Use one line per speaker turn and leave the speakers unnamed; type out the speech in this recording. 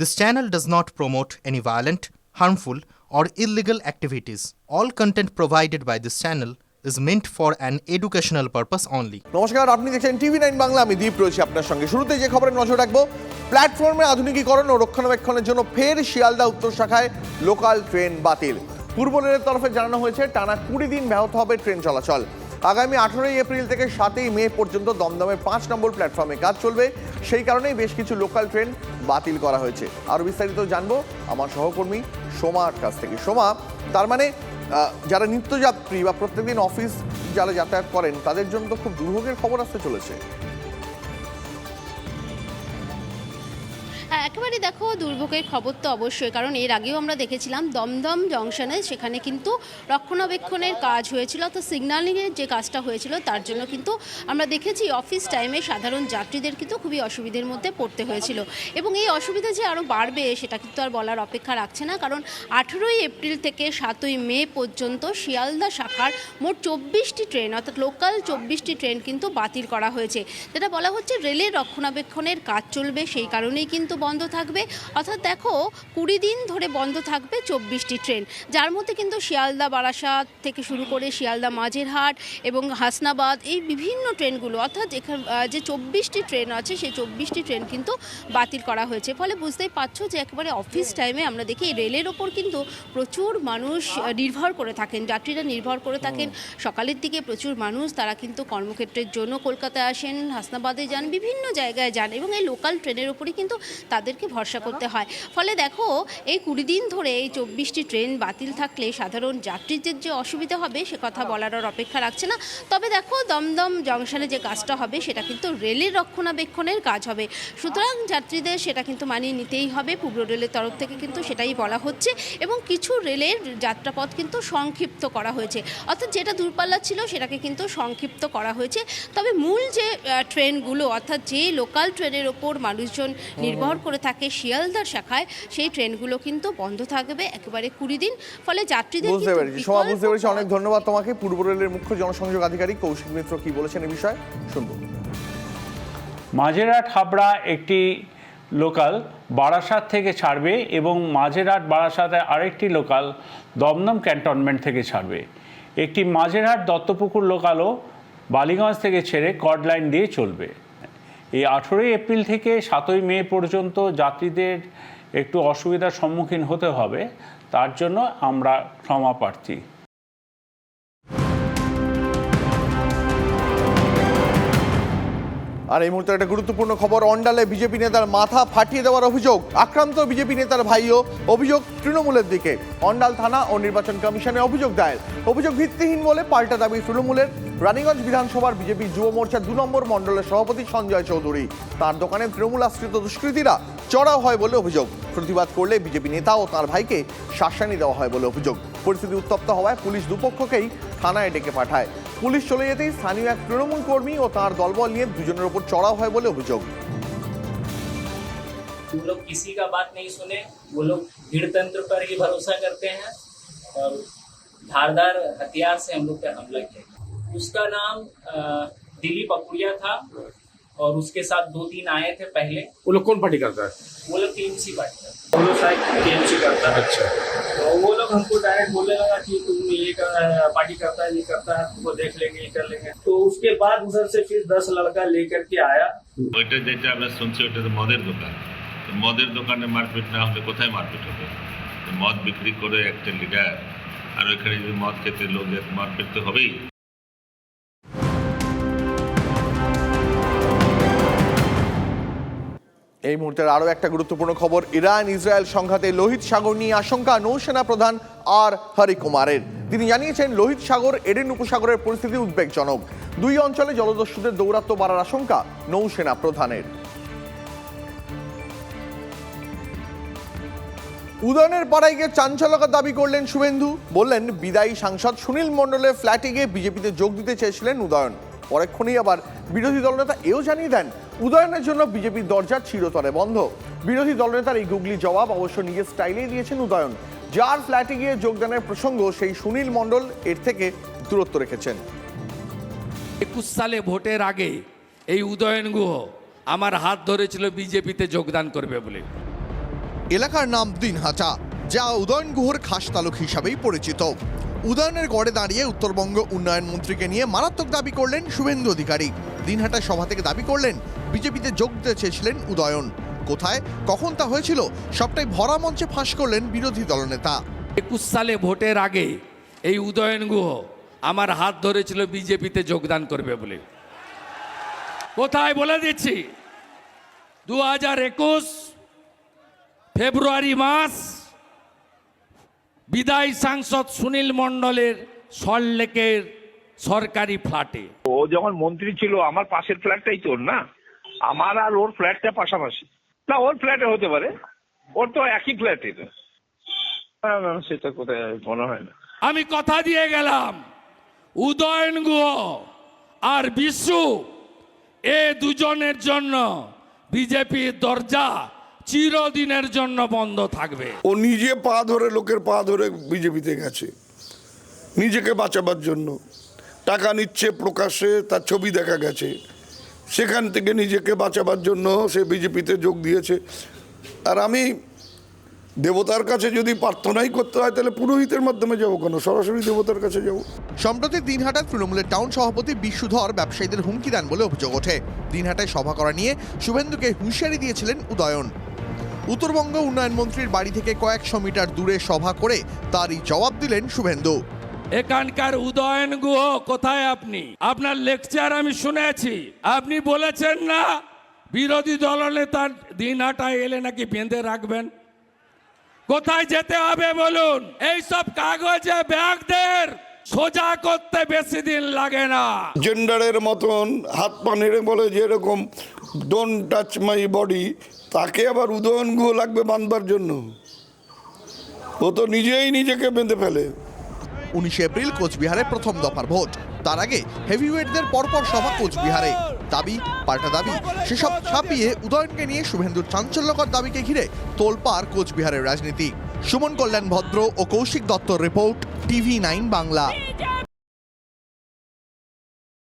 This channel does not promote any violent, harmful, or illegal activities. All content provided by this channel is meant for an educational purpose only.
নমস্কার আপনি দেখছেন TV nine Bangla আমি দীপ রয়েছি আপনার সঙ্গে শুরুতে যে খবরে নজর রাখব প্ল্যাটফর্মে আধুনিকীকরণ ও রক্ষণাবেক্ষণের জন্য ফের শিয়ালদা উত্তর শাখায় লোকাল ট্রেন বাতিল পূর্ব রেলের তরফে জানানো হয়েছে টানা কুড়ি দিন ব্যাহত হবে ট্রেন চলাচল আগামী আঠারোই এপ্রিল থেকে সাতই মে পর্যন্ত দমদমের পাঁচ নম্বর প্ল্যাটফর্মে কাজ চলবে। সেই কারণেই বেশ কিছু লোকাল ট্রেন বাতিল করা হয়েছে। আরও বিস্তারিত জানব আমার সহকর্মী সোমার কাছ থেকে। সোমা, তার মানে যারা নিত্যযাত্রী বা প্রত্যেকদিন অফিস যারা যাতায়াত করেন, তাদের জন্য তো খুব দুর্ভোগের খবর আসতে চলেছে।
একেবারে দেখো দুর্ভোগের খবর তো অবশ্যই, কারণ এর আগেও আমরা দেখেছিলাম দমদম জংশনে সেখানে কিন্তু রক্ষণাবেক্ষণের কাজ হয়েছিল তো সিগন্যালিংয়ের যে কাজটা হয়েছিল তার জন্য কিন্তু আমরা দেখেছি অফিস টাইমে সাধারণ যাত্রীদের কিন্তু খুবই অসুবিধের মধ্যে পড়তে হয়েছিল। এবং এই অসুবিধা যে আরও বাড়বে সেটা কিন্তু আর বলার অপেক্ষা রাখছে না, কারণ আঠেরোই এপ্রিল থেকে সাতই মে পর্যন্ত শিয়ালদা শাখার মোট চব্বিশটি ট্রেন, অর্থাৎ লোকাল চব্বিশটি ট্রেন কিন্তু বাতিল করা হয়েছে। যেটা বলা হচ্ছে রেলের রক্ষণাবেক্ষণের কাজ চলবে, সেই কারণেই কিন্তু বন্ধ থাকবে। অর্থাৎ দেখো কুড়ি দিন ধরে বন্ধ থাকবে চব্বিশটি ট্রেন। যার মধ্যে কিন্তু শিয়ালদা বারাসাত থেকে শুরু করে শিয়ালদা মাঝেরহাট এবং হাসনাবাদ এই বিভিন্ন ট্রেনগুলো অর্থাৎ এখানে যে চব্বিশটি ট্রেন আছে সেই চব্বিশটি ট্রেন কিন্তু বাতিল করা হয়েছে। ফলে বুঝতেই পারছ যে একেবারে অফিস টাইমে আমরা দেখি এই রেলের ওপর কিন্তু প্রচুর মানুষ নির্ভর করে থাকেন। যাত্রীরা নির্ভর করে থাকেন। সকালের দিকে প্রচুর মানুষ তারা কিন্তু কর্মক্ষেত্রের জন্য কলকাতায় আসেন হাসনাবাদে যান বিভিন্ন জায়গায় যান এবং এই লোকাল ট্রেনের উপরেই কিন্তু তাদেরকে ভরসা করতে হয়। ফলে দেখো এই কুড়ি দিন ধরে এই চব্বিশটি ট্রেন বাতিল থাকলে সাধারণ যাত্রীদের যে অসুবিধা হবে সে কথা বলার আর অপেক্ষা রাখছে না। তবে দেখো দমদম জংশনে যে কাজটা হবে সেটা কিন্তু রেলের রক্ষণাবেক্ষণের কাজ হবে। সুতরাং যাত্রীদের সেটা কিন্তু মানিয়ে নিতেই হবে। পূর্ব রেলের তরফ থেকে কিন্তু সেটাই বলা হচ্ছে এবং কিছু রেলের যাত্রাপথ কিন্তু সংক্ষিপ্ত করা হয়েছে। অর্থাৎ যেটা দূরপাল্লা ছিল সেটাকে কিন্তু সংক্ষিপ্ত করা হয়েছে। তবে মূল যে ট্রেনগুলো অর্থাৎ যে লোকাল ট্রেনের ওপর মানুষজন নির্ভর করে থাকে শিয়ালদার শাখায় সেই ট্রেনগুলো কিন্তু বন্ধ থাকবে একেবারে কুড়ি দিন। ফলে যাত্রীদের
বুঝতে পেরেছি। সোমা বুঝতে পেরেছি। অনেক ধন্যবাদ তোমাকে। পূর্ব রেলের মুখ্য জনসংযোগ আধিকারিক কৌশিক মিত্র কি বলেছেন এই বিষয়ে? শুনব।
মাঝেরহাট হাবড়া একটি লোকাল বারাসাত থেকে ছাড়বে এবং মাঝেরহাট বারাসাতে আরেকটি লোকাল দমদম ক্যান্টনমেন্ট থেকে ছাড়বে। একটি মাঝেরহাট দত্তপুকুর লোকালও বালিগঞ্জ থেকে ছেড়ে কড লাইন দিয়ে চলবে। এই আঠেরোই এপ্রিল থেকে সাতই মে পর্যন্ত যাত্রীদের একটু অসুবিধার সম্মুখীন হতে হবে। তার জন্য আমরা ক্ষমা প্রার্থী।
আর এই মুহূর্তে একটা গুরুত্বপূর্ণ খবর, অন্ডালে বিজেপি নেতার মাথা ফাটিয়ে দেওয়ার অভিযোগ, আক্রান্ত বিজেপি নেতার ভাইও, অভিযোগ তৃণমূলের দিকে। অন্ডাল থানা ও নির্বাচন কমিশনে অভিযোগ দায়ের। অভিযোগ ভিত্তিহীন বলে পাল্টা দাবি তৃণমূলের। রানীগঞ্জ বিধানসভার বিজেপি যুব মোর্চা দু নম্বর মণ্ডলের সভাপতি সঞ্জয় চৌধুরী তার দোকানে তৃণমূল আশ্রিত দুষ্কৃতীরা চড়াও হয় বলে অভিযোগ প্রতিবাদ করলে বিজেপি নেতা ও তার ভাইকে শাসানি দেওয়া হয় বলে অভিযোগ পরিস্থিতি উত্তপ্ত হওয়ায় পুলিশ দুপক্ষকেই থানায় ডেকে পাঠায় পুলিশ চলে যেতেই স্থানীয় এক তৃণমূল কর্মী ও তার দলবল নিয়ে দুজনের উপর চড়াও হয় বলে অভিযোগ
वो लोग किसी का बात नहीं सुने वो लोग भीड़ तंत्र पर ही भरोसा करते हैं और धारदार हथियार से हम लोग पे हमला किया उसका नाम अ, दिलीप अपुरिया था और उसके साथ दो तीन आए थे पहले
वो लोग कौन पार्टी करता है
वो लोग टीएमसी पार्टी करते हैं। वो लोग शायद टीएमसी करता है
अच्छा
तो वो लोग हमको डायरेक्ट बोलने लगा कि तुम ये कर, पार्टी करता है ये करता है तुमको देख लेंगे ये कर लेंगे तो उसके बाद उधर से फिर दस लड़का लेकर के आया
ওইটা যেটা আমরা শুনছি ওটা তো মদের দোকান তো মদের দোকানে মারপিট না হলে কোথায় মারপিট হবে তো মদ বিক্রি করে একটা লিডার আর ওইখানে যদি মদ খেতে লোক যায়, মারপিট তো হবেই
এই মুহূর্তের আরও একটা গুরুত্বপূর্ণ খবর, ইরান, ইসরায়েল সংঘাতে লোহিত সাগর নিয়ে আশঙ্কা নৌসেনা প্রধান আর হরি কুমারের। তিনি জানিয়েছেন, লোহিত সাগর, এডেন উপসাগরের পরিস্থিতি উদ্বেগজনক। দুই অঞ্চলে জলদস্যুদের দৌরাত্ম্য বাড়ার আশঙ্কা নৌসেনা প্রধানের। উদয়নের পাড়ায় গিয়ে দাবি করলেন শুভেন্দু। বললেন, বিদায়ী সাংসদ সুনীল মণ্ডলের ফ্ল্যাটে গিয়ে বিজেপিতে যোগ দিতে চেয়েছিলেন উদয়ন। পরক্ষণেই আবার বিরোধী দলনেতা এও জানিয়ে দেন উদয়নের জন্য বিজেপির দরজা চিরতরে বন্ধ। বিরোধী দলনেতার এই গুগলি জবাব অবশ্য নিজের স্টাইলেই দিয়েছেন উদয়ন। যার ফ্ল্যাটে গিয়ে যোগদানের প্রসঙ্গ সেই সুনীল মণ্ডল এর থেকে দূরত্ব রেখেছেন।
একুশ সালে ভোটের আগে এই উদয়ন গুহ আমার হাত ধরেছিল বিজেপিতে যোগদান করবে বলে।
এলাকার নাম দিনহাটা যা উদয়ন গুহর খাস তালুক হিসাবেই পরিচিত। উদয়নের গড়ে দাঁড়িয়ে উত্তরবঙ্গ উন্নয়ন মন্ত্রীকে নিয়ে মারাত্মক দাবি করলেন শুভেন্দু অধিকারী। দিনহাটা সভা থেকে দাবি করলেন, বিজেপিতে যোগ দিতে চেয়েছিলেন উদয়ন। কোথায়? কখন তা হয়েছিল? সবটাই ভরা মঞ্চে ফাঁস করলেন বিরোধী দলনেতা।
একুশ সালে ভোটের আগে এই উদয়ন গুহ আমার হাত ধরেছিল বিজেপিতে যোগদান করবে বলে। কোথায় বলে দিচ্ছি? দু হাজার একুশ ফেব্রুয়ারি মাস বিদায়ী সাংসদ সুনীল মণ্ডলের সল্লেকের সরকারি ফ্ল্যাটে।
ও যখন মন্ত্রী ছিল আমার পাশের ফ্ল্যাটটাই তোর না? আমার আর ওর ফ্ল্যাটটা পাশাপাশি। না ওর ফ্ল্যাটে হতে পারে। ওর তো একই ফ্ল্যাটে তো না, না, সেটা কোথায় মনে হয় না।
আমি কথা দিয়ে গেলাম। উদয়ন গুহ আর বিশু এ দুজনের জন্য বিজেপির দরজা চিরদিনের জন্য বন্ধ থাকবে।
ও নিজে পা ধরে লোকের পা ধরে বিজেপিতে গেছে। নিজেকে বাঁচাবার জন্য। টাকা নিচ্ছে প্রকাশ্যে, তার ছবি দেখা গেছে। সেখান থেকে নিজেকে বাঁচাবার জন্য সে বিজেপিতে যোগ দিয়েছে। আর আমি দেবতার কাছে যদি প্রার্থনাই করতে হয়, তাহলে পুরোহিতের মাধ্যমে যাব কেন? সরাসরি দেবতার কাছে যাব।
সম্প্রতি দিনহাটার তৃণমূলের টাউন সভাপতি বিশুধর ব্যবসায়ীদের হুমকি দেন বলে অভিযোগ ওঠে। দিনহাটায় সভা করা নিয়ে শুভেন্দুকে হুঁশিয়ারি দিয়েছিলেন উদয়ন। উত্তরবঙ্গ উন্নয়ন মন্ত্রীর বাড়ি থেকে কয়েকশো মিটার দূরে সভা করে তারই জবাব দিলেন শুভেন্দু।
এখানকার উদয়ন গুহ কোথায় আপনি? আপনার লেকচার আমি শুনেছি। আপনি বলেছেন না, বিরোধী দলনেতার দিন হাটায় এলে নাকি বেঁধে রাখবেন। কোথায় যেতে হবে বলুন? এই সব কাগজে ব্যাগদের সোজা করতে বেশি দিন লাগে না।
জেন্ডারের মতন, হাত পা নেড়ে বলে যে এরকম ডোন্ট টাচ মাই বডি তাকে আবার উদয়ন গুহ লাগবে বাঁধবার জন্য। ও তো নিজেই নিজেকে বেঁধে ফেলে।
উনিশে এপ্রিল কোচবিহারে প্রথম দফার ভোট। তার আগে হেভিওয়েটদের পরপর সভা কোচবিহারে। দাবি, পাল্টা দাবি, সেসব ছাপিয়ে উদয়নকে নিয়ে শুভেন্দুর চাঞ্চল্যকর দাবিকে ঘিরে তোলপাড় কোচবিহারের রাজনীতি। সুমন কল্যাণ ভদ্র ও কৌশিক দত্তর রিপোর্ট, টিভি নাইন বাংলা।